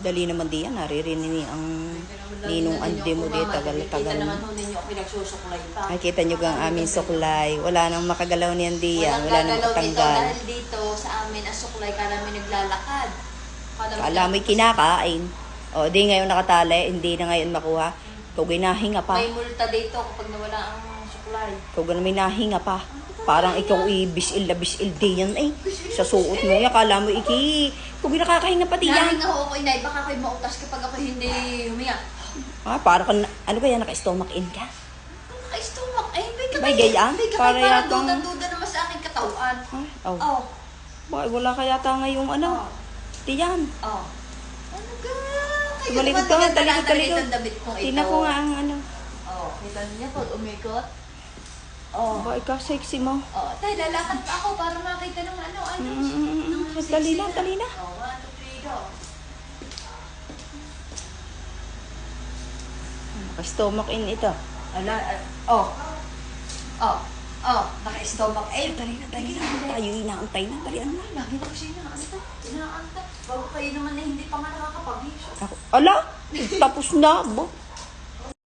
Dali naman diyan, naririnig ni ang ninong ande mo di tagal-tagal Kita na. naman ho ninyo ako pinagsusuklay pa. Ay, kita nyo gang aming suklay. Wala nang makagalaw niyan diyan. Walang Wala nang katanggal. dahil dito sa amin ang suklay kala may naglalakad. Kala mo'y kinakain. O, di ngayon nakatali. Hindi na ngayon makuha. Kung ginahinga pa. May multa dito kapag nawala ang suklay. Kung ganun may nahinga pa. Parang ikaw i-bisil na bisil di yan eh. Sa suot mo yan, kala mo iki. Kung nakakahinga pati yan. Nahinga ho ako inay, baka ako'y mautas kapag ako hindi humiya. Ah, parang ka, ano ba yan, naka-stomach in ka? Naka-stomach, ay may kamay. May gayaan? May kamay Para yatang- duda-duda naman sa aking katawan. Ah, oh. Oh, Bakit wala ka yata ngayong ano? oh, Tiyan. oh. Ano ka? Tumalikod ka talikod, talikod. Tingnan ko nga ang ano. Oh, kita niya pag umikot. Oh. Bakit ka sexy mo? Oh, tay, lalakad pa ako para makita ng ano, ano. Mm, mm, mm, mm. Dali na, dali na. Naka-stomach in ito. Ala, oh. Oh, oh, naka-stomach ache. Dali na, dali na. Tayo inaantay na, dali na. Lagi na ko siya inaanta. Inaanta. Bago kayo naman na hindi pa nga nakakapag Ako, ala, tapos na. Bo.